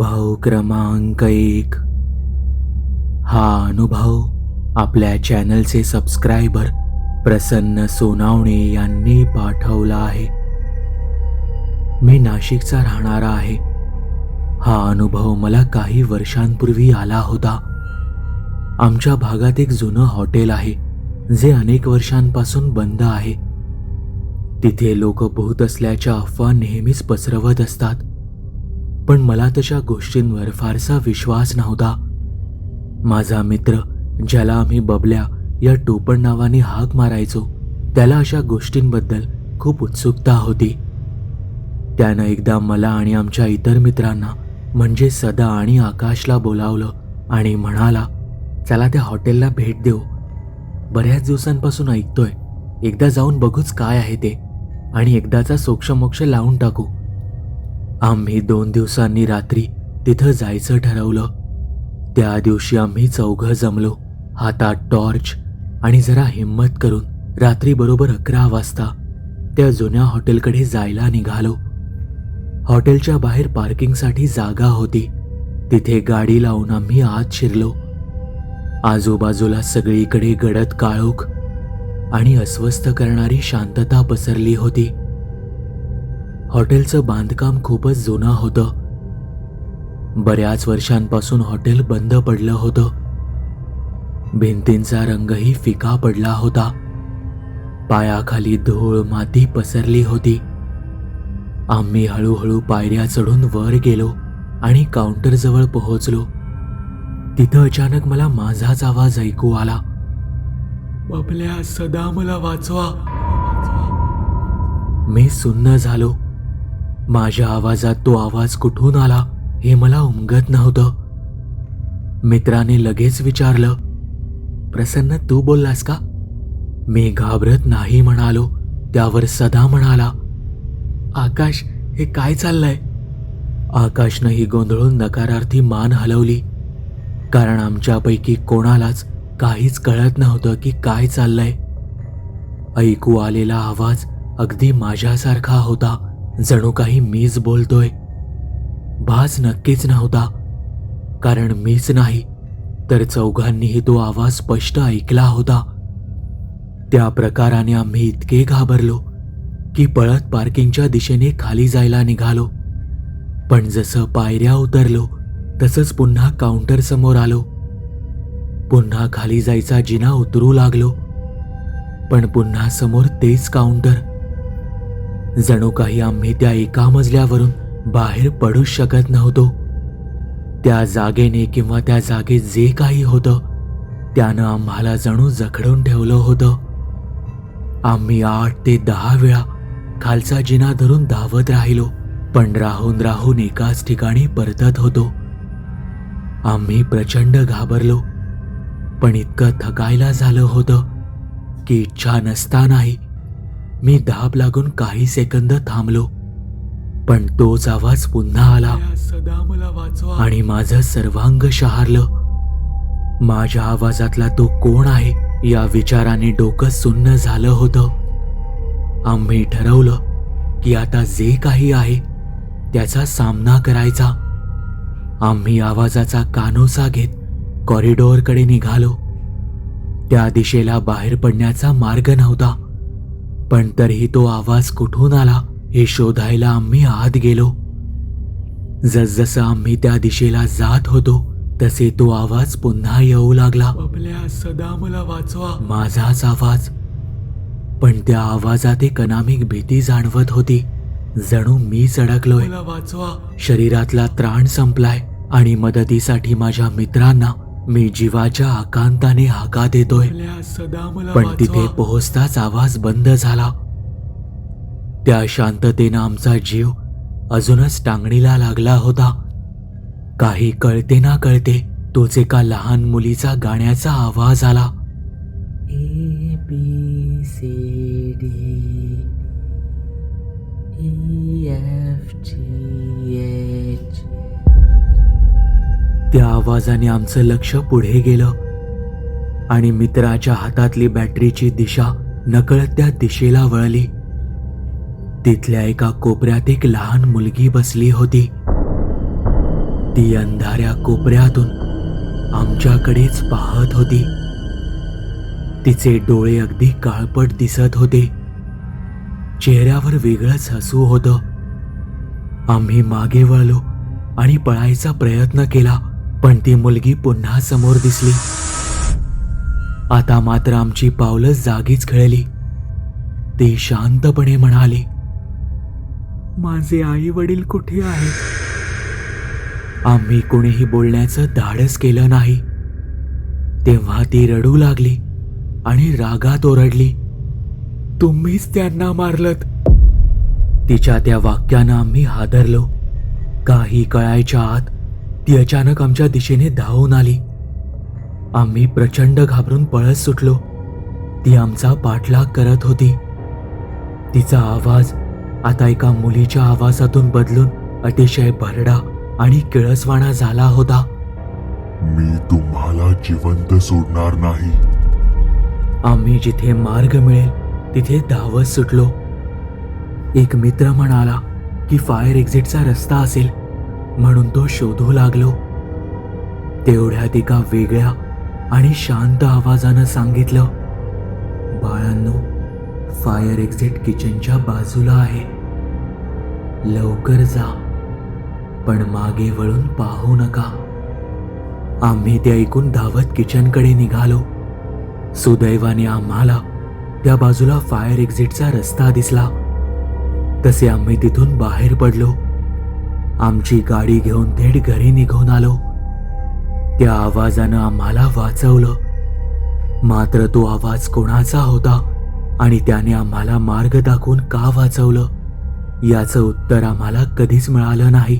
अनुभव क्रमांक एक. हा अनुभव आपल्या चॅनलचे सबस्क्रायबर प्रसन्न सोनावणे यांनी पाठवला आहे. मी नाशिकचा राहणारा आहे. हा अनुभव मला काही वर्षांपूर्वी आला होता. आमच्या भागात एक जुनं हॉटेल आहे जे अनेक वर्षांपासून बंद आहे. तिथे लोक भूत असल्याच्या अफवा नेहमीच पसरवत असतात. पण मला तशा गोष्टींवर फारसा विश्वास नव्हता. माझा मित्र ज्याला आम्ही बबल्या या टोपण नावाने हाक मारायचो त्याला अशा गोष्टींबद्दल खूप उत्सुकता होती. त्यानं एकदा मला आणि आमच्या इतर मित्रांना म्हणजे सदा आणि आकाशला बोलावलं आणि म्हणाला चला त्या हॉटेलला भेट देऊ. बऱ्याच दिवसांपासून ऐकतोय. एकदा जाऊन बघूच काय आहे ते. आणि एकदाचा सोक्षमोक्ष लावून टाकू. आम्ही दोन दिवसांनी रात्री तिथं जायचं ठरवलं. त्या दिवशी आम्ही चौघं जमलो. हातात टॉर्च आणि जरा हिंमत करून रात्री बरोबर अकरा वाजता त्या जुन्या हॉटेलकडे जायला निघालो. हॉटेलच्या बाहेर पार्किंगसाठी जागा होती. तिथे गाडी लावून आम्ही आत शिरलो. आजूबाजूला सगळीकडे गडद काळोख आणि अस्वस्थ करणारी शांतता पसरली होती. हॉटेलचं बांधकाम खूपच जुनं होतं. बऱ्याच वर्षांपासून हॉटेल बंद पडलं होतं. भिंतींचा रंगही फिका पडला होता. पायाखाली धूळ माती पसरली होती. आम्ही हळूहळू पायऱ्या चढून वर गेलो आणि काउंटरजवळ पोहोचलो. तिथं अचानक मला माझाच आवाज ऐकू आला. आपल्या सदा मला वाचवा. मी सुन्न झालो. माझ्या आवाजात तो आवाज कुठून आला हे मला उमगत नव्हतं. मित्राने लगेच विचारलं प्रसन्न तू बोललास का? मी घाबरत नाही म्हणालो त्यावर सदा म्हणाला आकाश हे काय चाललंय? आकाशनंही गोंधळून नकारार्थी मान हलवली कारण आमच्यापैकी कोणालाच काहीच कळत नव्हतं की काय चाललंय. ऐकू आलेला आवाज अगदी माझ्यासारखा होता. जणू काही मीच बोलतोय. भास नक्कीच नव्हता. कारण मीच नाही तर चौघांनीही तो आवाज स्पष्ट ऐकला होता. त्या प्रकाराने आम्ही इतके घाबरलो की पळत पार्किंगच्या दिशेने खाली जायला निघालो. पण जसं पायऱ्या उतरलो तसंच पुन्हा काउंटर समोर आलो. पुन्हा खाली जायचा जिना उतरू लागलो. पण पुन्हा समोर तेच काउंटर जणू काही आम्ही त्या एका मजल्यावरून बाहेर पडूच शकत नव्हतो. त्या जागेने किंवा त्या जागेत जे काही होतं त्यानं आम्हाला जणू जखडून ठेवलं होतं. आम्ही आठ ते दहा वेळा खालचा जिना धरून धावत राहिलो पण राहून राहून एकाच ठिकाणी परतत होतो. आम्ही प्रचंड घाबरलो पण इतकं थकायला झालं होतं की इच्छा नसतानाही मी धाप लागून काही सेकंद थांबलो पण तोच आवाज पुन्हा आला. आणि माझं सर्वांग शहारलं. माझ्या आवाजातला तो कोण आहे या विचाराने डोकं सुन्न झालं होतं. आम्ही ठरवलं की आता जे काही आहे त्याचा सामना करायचा. आम्ही आवाजाचा कानोसा घेत कॉरिडॉरकडे निघालो. त्या दिशेला बाहेर पडण्याचा मार्ग नव्हता. पण तरीही तो आवाज कुठून आला हे शोधायला आम्ही आत गेलो. जसजसं आम्ही त्या दिशेला जात होतो तसे तो आवाज पुन्हा येऊ लागला. सदा मला वाचवा. माझाच आवाज. पण त्या आवाजात एक अनामिक भीती जाणवत होती. जणू मी चडकलोय वाचवा. शरीरातला त्राण संपलाय आणि मदतीसाठी माझ्या मित्रांना मी जीवाच्या आकांताने हाका देतोय. पण तिथे पोहोचताच आवाज बंद झाला. त्या शांततेनं आमचा जीव अजूनच टांगणीला लागला होता. काही कळते ना कळते तोच एका लहान मुलीचा गाण्याचा आवाज आला. A B C D E F G H त्या आवाजाने आमचं लक्ष पुढे गेलं. आणि मित्राच्या हातातली बॅटरीची दिशा नकळत त्या दिशेला वळली. तिथल्या एका कोपऱ्यात एक लहान मुलगी बसली होती. ती अंधाऱ्या कोपऱ्यातून आमच्याकडेच पाहत होती. तिचे डोळे अगदी काळपट दिसत होते. चेहऱ्यावर वेगळंच हसू होतं. आम्ही मागे वळलो आणि पळायचा प्रयत्न केला. पण ती मुलगी पुन्हा समोर दिसली. आता मात्र आमची पावलं जागीच खेळली. ती शांतपणे म्हणाली माझे आई वडील कुठे आहेत? आम्ही कोणीही बोलण्याचं धाडस केलं नाही. तेव्हा ती रडू लागली आणि रागात ओरडली तुम्हीच त्यांना मारलत. तिच्या त्या वाक्यानं आम्ही हादरलो. काही कळायच्या आत ती अचानक आमच्या दिशेने धावून आली. आम्ही प्रचंड घाबरून पळत सुटलो. ती आमचा पाठलाग करत होती. तिचा आवाज आता एका मुलीच्या आवाजातून बदलून अतिशय भरडा आणि किळसवाणा झाला होता. मी तुम्हाला जिवंत सोडणार नाही. आम्ही जिथे मार्ग मिळेल तिथे धावत सुटलो. एक मित्र म्हणाला की फायर एक्झिटचा रस्ता असेल. म्हणून तो शोधू लागलो. तेवढ्यात एका वेगळ्या आणि शांत आवाजानं सांगितलं बाळांनो फायर एक्झिट किचनच्या बाजूला आहे. लवकर जा पण मागे वळून पाहू नका. आम्ही ते ऐकून धावत किचनकडे निघालो. सुदैवाने आम्हाला त्या बाजूला फायर एक्झिटचा रस्ता दिसला. तसे आम्ही तिथून बाहेर पडलो. आमची गाडी घेऊन थेट घरी निघून आलो. त्या आवाजानं आम्हाला वाचवलं. मात्र तो आवाज कोणाचा होता आणि त्याने आम्हाला मार्ग दाखवून का वाचवलं याचं उत्तर आम्हाला कधीच मिळालं नाही.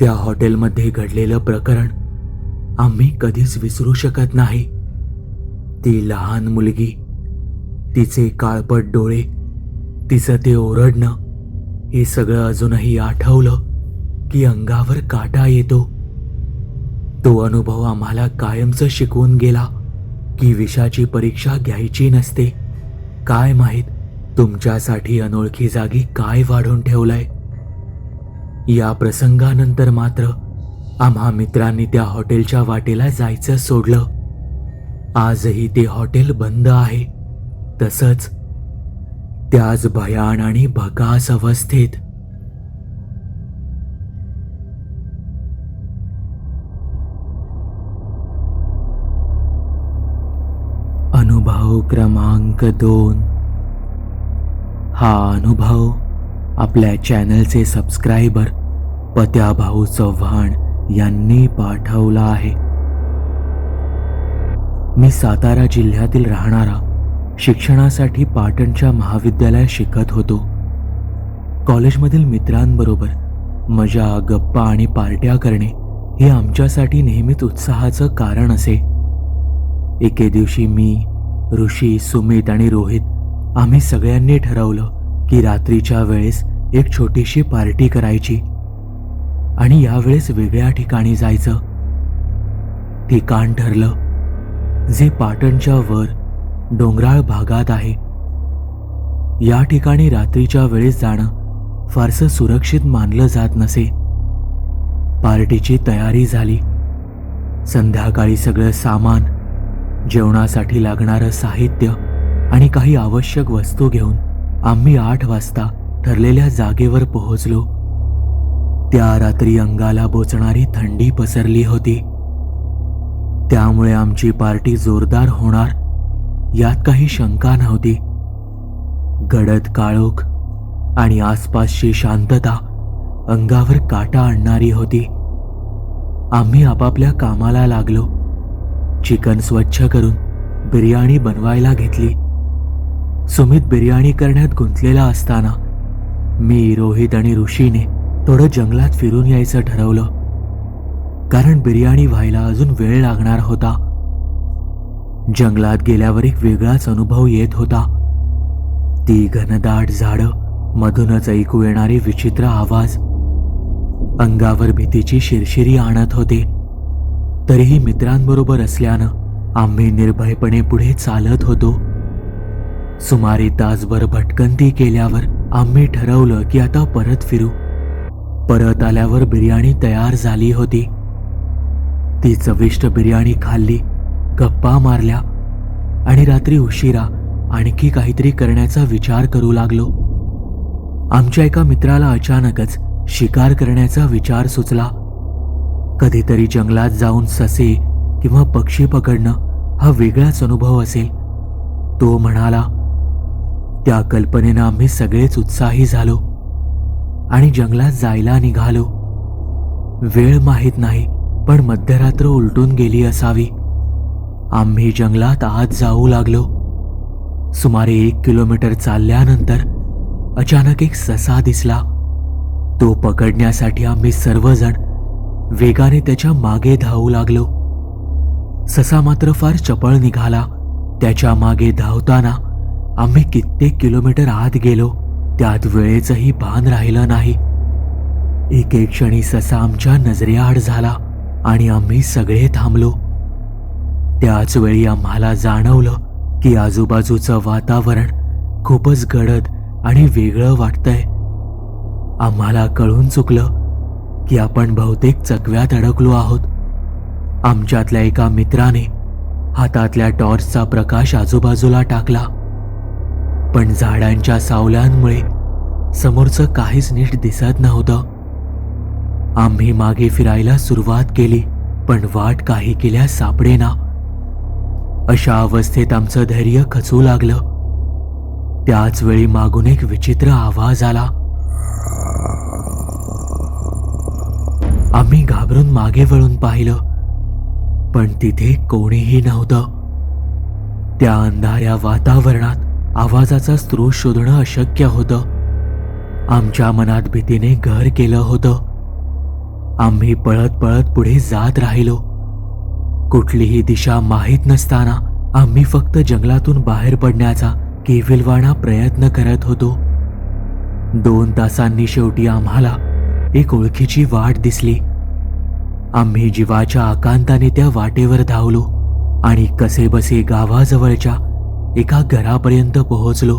त्या हॉटेलमध्ये घडलेलं प्रकरण आम्ही कधीच विसरू शकत नाही. ती लहान मुलगी तिचे काळपट डोळे तिचं ते ओरडणं हे सगळं अजूनही आठवलं की अंगावर काटा येतो. तो अनुभव आम्हाला कायमचं शिकवून गेला की विषाची परीक्षा घ्यायची नसते. काय माहीत तुमच्यासाठी अनोळखी जागी काय वाढून ठेवलंय. या प्रसंगानंतर मात्र आम्हा मित्रांनी त्या हॉटेलच्या वाटेला जायचं सोडलं. आजही ते हॉटेल बंद आहे. तसंच त्याच भयान आणि भकास अवस्थेत. अनुभव क्रमांक दोन. हा अनुभव आपल्या चॅनलचे सबस्क्रायबर पत्याभाऊ चव्हाण यांनी पाठवला आहे. मी सातारा जिल्ह्यातील राहणारा शिक्षणासाठी पाटणच्या महाविद्यालयात शिकत होतो. कॉलेजमधील मित्रांबरोबर मजा गप्पा आणि पार्ट्या करणे हे आमच्यासाठी नेहमीच उत्साहाचं कारण असे. एके दिवशी मी ऋषी सुमित आणि रोहित आम्ही सगळ्यांनी ठरवलं की रात्रीच्या वेळेस एक छोटीशी पार्टी करायची आणि यावेळेस वेगळ्या ठिकाणी जायचं. ठिकाण ठरलं. जे पाटणच्या वर डोंगराळ भागात आहे. या ठिकाणी रात्रीच्या वेळेस जाणं फारसं सुरक्षित मानलं जात नसे. पार्टीची तयारी झाली. संध्याकाळी सगळं सामान जेवणासाठी लागणारं साहित्य आणि काही आवश्यक वस्तू घेऊन आम्ही आठ वाजता ठरलेल्या जागेवर पोहोचलो. त्या रात्री अंगाला बोचणारी थंडी पसरली होती. त्यामुळे आमची पार्टी जोरदार होणार यात काही शंका नव्हती. गडद काळोख आणि आसपासची शांतता अंगावर काटा आणणारी होती. आम्ही आपापल्या कामाला लागलो. चिकन स्वच्छ करून बिर्याणी बनवायला घेतली. सुमित बिर्याणी करण्यात गुंतलेला असताना मी रोहित आणि ऋषीने थोडं जंगलात फिरून यायचं ठरवलं. कारण बिर्याणी व्हायला अजून वेळ लागणार होता. जंगलात गेल्यावर एक वेगळाच अनुभव येत होता. ती घनदाट झाडं मधूनच ऐकू येणारे विचित्र आवाज. अंगावर भीतीची शिरशिरी आणत होते. तरीही मित्रांबरोबर असल्यानं आम्ही निर्भयपणे पुढे चालत होतो. सुमारे तासभर भटकंती केल्यावर आम्ही ठरवलं की आता परत फिरू. परत आल्यावर बिर्याणी तयार झाली होती. ती चविष्ट बिर्याणी खाल्ली. गप्पा मारल्या. आणि रात्री उशिरा आणखी काहीतरी करण्याचा विचार करू लागलो. आमच्या एका मित्राला अचानकच शिकार करण्याचा विचार सुचला. कधीतरी जंगलात जाऊन ससे किंवा पक्षी पकडणं हा वेगळाच अनुभव असेल. तो म्हणाला त्या कल्पनेनं आम्ही सगळेच उत्साही झालो आणि जंगलात जायला निघालो. वेळ माहीत नाही पण मध्यरात्र उलटून गेली असावी. आम्ही जंगलात आत जाऊ लागलो. सुमारे एक किलोमीटर चालल्यानंतर अचानक एक ससा दिसला. तो पकडण्यासाठी आम्ही सर्वजण वेगाने त्याच्यामागे धावू लागलो. ससा मात्र फार चपळ निघाला. त्याच्यामागे धावताना आम्ही कित्येक किलोमीटर आत गेलो. त्यात वेळेचंही भान राहिलं नाही. एक एक क्षणी ससा आमच्या नजरेआड झाला आणि आम्ही सगळे थांबलो. त्याच वेळी आम्हाला जाणवलं की आजूबाजूचं वातावरण खूपच गडद आणि वेगळं वाटतंय. आम्हाला कळून चुकलं की आपण बहुतेक चकव्यात अडकलो आहोत. आमच्यातल्या एका मित्राने हातातल्या टॉर्चचा प्रकाश आजूबाजूला टाकला. पण झाडांच्या सावल्यांमुळे समोरचं काहीच नीट दिसत नव्हतं. आम्ही मागे फिरायला सुरुवात केली पण वाट काही केल्या सापडेना. अशा अवस्थेत आमचं धैर्य खचू लागलं. त्याच वेळी मागून एक विचित्र आवाज आला. आम्ही घाबरून मागे वळून पाहिलं पण तिथे कोणीही नव्हतं. त्या अंधाऱ्या वातावरणात आवाजाचा स्रोत शोधणं अशक्य होतं. आमच्या मनात भीतीने घर केलं होतं. आम्ही पळत पळत पुढे जात राहिलो. कुठलीही दिशा माहीत नसताना आम्ही फक्त जंगलातून बाहेर पडण्याचा केविलवाणा प्रयत्न करत होतो. दोन तासांनी शेवटी आम्हाला एक ओळखीची वाट दिसली. आम्ही जीवाच्या आकांताने त्या वाटेवर धावलो आणि कसेबसे गावाजवळच्या एका घरापर्यंत पोहोचलो.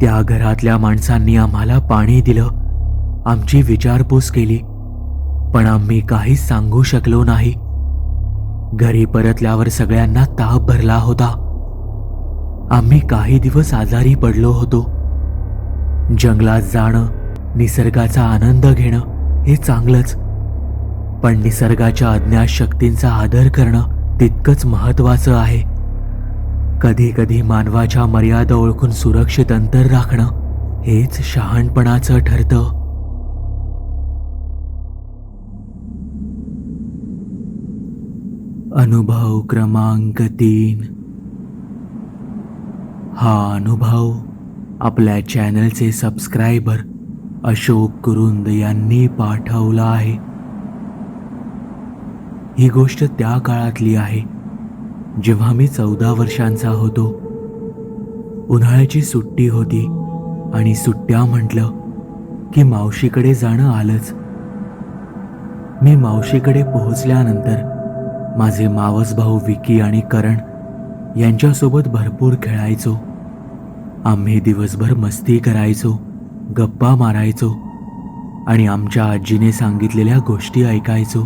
त्या घरातल्या माणसांनी आम्हाला पाणी दिलं आमची विचारपूस केली पण आम्ही काहीच सांगू शकलो नाही. घरी परतल्यावर सगळ्यांना ताप भरला होता. आम्ही काही दिवस आजारी पडलो होतो. जंगलात जाणं निसर्गाचा आनंद घेणं हे चांगलंच. पण निसर्गाच्या अज्ञात शक्तींचा आदर करणं तितकंच महत्वाचं आहे. कधी कधी मानवाच्या मर्यादा ओळखून सुरक्षित अंतर राखणं हेच शहाणपणाचं ठरतं. अनुभव क्रमांक तीन. हा अनुभव आपल्या चॅनलचे सबस्क्रायबर अशोक कुरुंद यांनी पाठवला आहे. ही गोष्ट त्या काळातली आहे जेव्हा मी चौदा वर्षांचा होतो. उन्हाळ्याची सुट्टी होती आणि सुट्ट्या म्हटलं की मावशीकडे जाणं आलंच. मी मावशीकडे पोहोचल्यानंतर माझे मावस भाऊ विकी आणि करण यांच्यासोबत भरपूर खेळायचो. आम्ही दिवसभर मस्ती करायचो गप्पा मारायचो आणि आमच्या आजीने सांगितलेल्या गोष्टी ऐकायचो.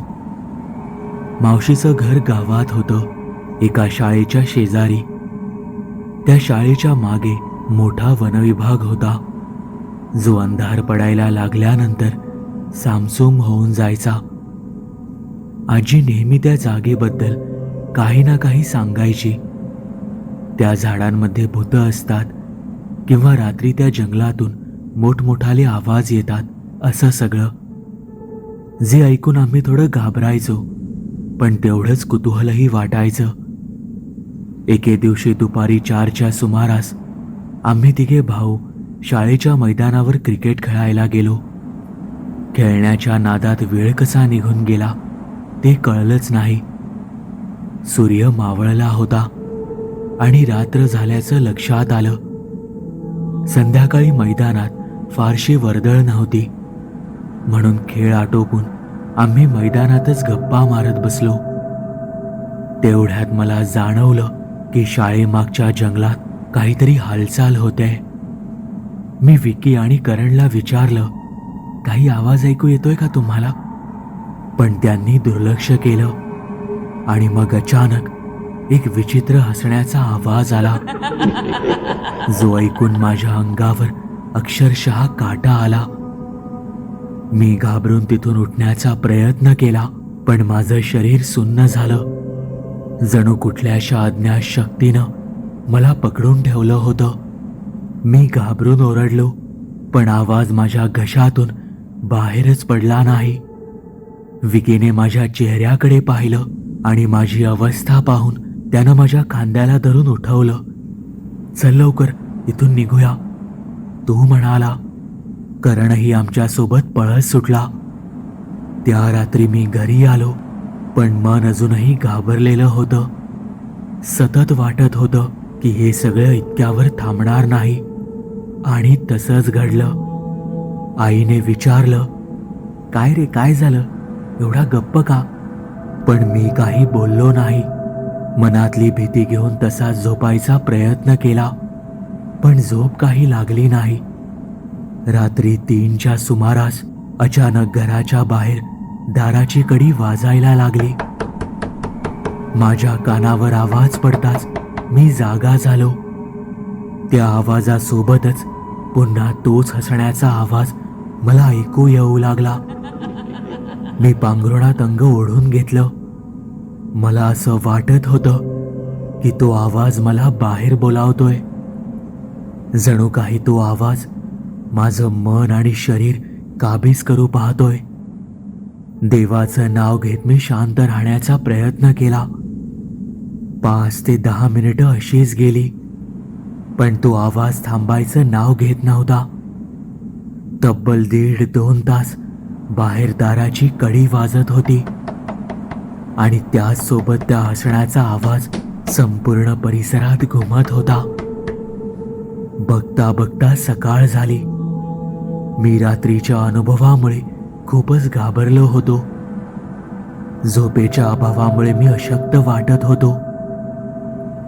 मावशीचं घर गावात होतं एका शाळेच्या शेजारी. त्या शाळेच्या मागे मोठा वनविभाग होता. जो अंधार पडायला लागल्यानंतर सामसूम होऊन जायचा. आजी नेहमी त्या जागेबद्दल काही ना काही सांगायची. त्या झाडांमध्ये भूतं असतात किंवा रात्री त्या जंगलातून मोठमोठाले आवाज येतात असं सगळं. जे ऐकून आम्ही थोडं घाबरायचो पण तेवढंच कुतूहलही वाटायचं. एके दिवशी दुपारी चारच्या सुमारास आम्ही तिघे भाऊ शाळेच्या मैदानावर क्रिकेट खेळायला गेलो. खेळण्याच्या नादात वेळ कसा निघून गेला? ते कळलंच नाही. सूर्य मावळला होता आणि रात्र झाल्याचं लक्षात आलं. संध्याकाळी मैदानात फारशी वर्दळ नव्हती. म्हणून खेळ आटोपून आम्ही मैदानातच गप्पा मारत बसलो. तेवढ्यात मला जाणवलं की शाळेमागच्या जंगलात काहीतरी हालचाल होते. मी विकी आणि करणला विचारलं काही आवाज ऐकू येतोय का तुम्हाला? पण त्यांनी दुर्लक्ष केलं. आणि मग अचानक एक विचित्र हसण्याचा आवाज आला. जो ऐकून माझ्या अंगावर अक्षरशः काटा आला. मी घाबरून तिथून उठण्याचा प्रयत्न केला पण माझं शरीर सुन्न झालं. जणू कुठल्याशा अज्ञात शक्तीनं मला पकडून ठेवलं होतं. मी घाबरून ओरडलो पण आवाज माझ्या घशातून बाहेरच पडला नाही. विकीने माझ्या चेहऱ्याकडे पाहिलं आणि माझी अवस्था पाहून त्यानं माझ्या खांद्याला धरून उठवलं. चल लवकर इथून निघूया. तो म्हणाला करणही आमच्यासोबत पळत सुटला. त्या रात्री मी घरी आलो पण मन अजूनही घाबरलेलं होतं. सतत वाटत होतं की हे सगळं इतक्यावर थांबणार नाही. आणि तसंच घडलं. आईने विचारलं काय रे काय झालं? एवढा गप्प का? पण मी काही बोललो नाही. मनातली भीती घेऊन तसा झोपायचा प्रयत्न केला. पण झोप काही लागली नाही. रात्री तीनच्या सुमारास अचानक घराच्या बाहेर दाराची कडी वाजायला लागली. माझ्या कानावर आवाज पडताच मी जागा झालो. त्या आवाजासोबतच पुन्हा तोच हसण्याचा आवाज मला ऐकू येऊ लागला. मी पांघरुणात अंग ओढून घेतलं. मला असं वाटत होतं की तो आवाज मला बाहेर बोलावतोय. जणू काही तो आवाज माझं मन आणि शरीर काबीज करू पाहतोय. देवाचं नाव घेत मी शांत राहण्याचा प्रयत्न केला. पाच ते दहा मिनिटं अशीच गेली पण तो आवाज थांबायचं नाव घेत नव्हता. तब्बल दीड दोन तास बाहेर दाराची कडी वाजत होती. आणि त्याचसोबत त्या हसण्याचा आवाज संपूर्ण परिसरात घुमत होता. बघता बघता सकाळ झाली. मी रात्रीच्या अनुभवामुळे खूपच घाबरलो होतो. झोपेच्या अभावामुळे मी अशक्त वाटत होतो.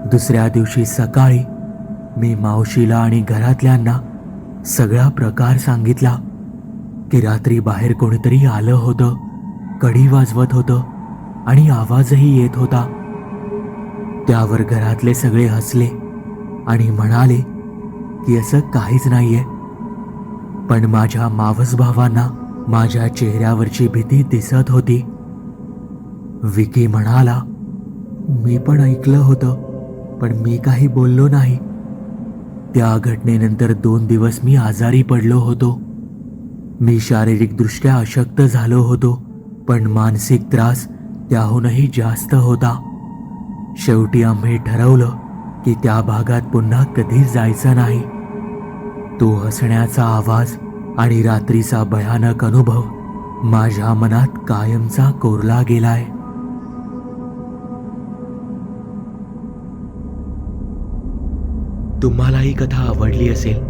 दुसऱ्या दिवशी सकाळी मी मावशीला आणि घरातल्यांना सगळा प्रकार सांगितला. की रात्री बाहेर कोणीतरी आलं होतं. कडी वाजवत होतं आणि आवाजही येत होता. त्यावर घरातले सगळे हसले आणि म्हणाले की असं काहीच नाहीये. पण माझ्या मावस भावांना माझ्या चेहऱ्यावरची भीती दिसत होती. विकी म्हणाला मी पण ऐकलं होतं पण मी काही बोललो नाही. त्या घटनेनंतर दोन दिवस मी आजारी पडलो होतो. मी शारीरिकदृष्ट्या अशक्त झालो होतो पण मानसिक त्रास त्याहूनही जास्त होता. शेवटी आम्ही ठरवलं की त्या भागात पुन्हा कधीच जायचं नाही. तो हसण्याचा आवाज आणि रात्रीचा भयानक अनुभव माझ्या मनात कायमचा कोरला गेलाय. तुम्हाला ही कथा आवडली असेल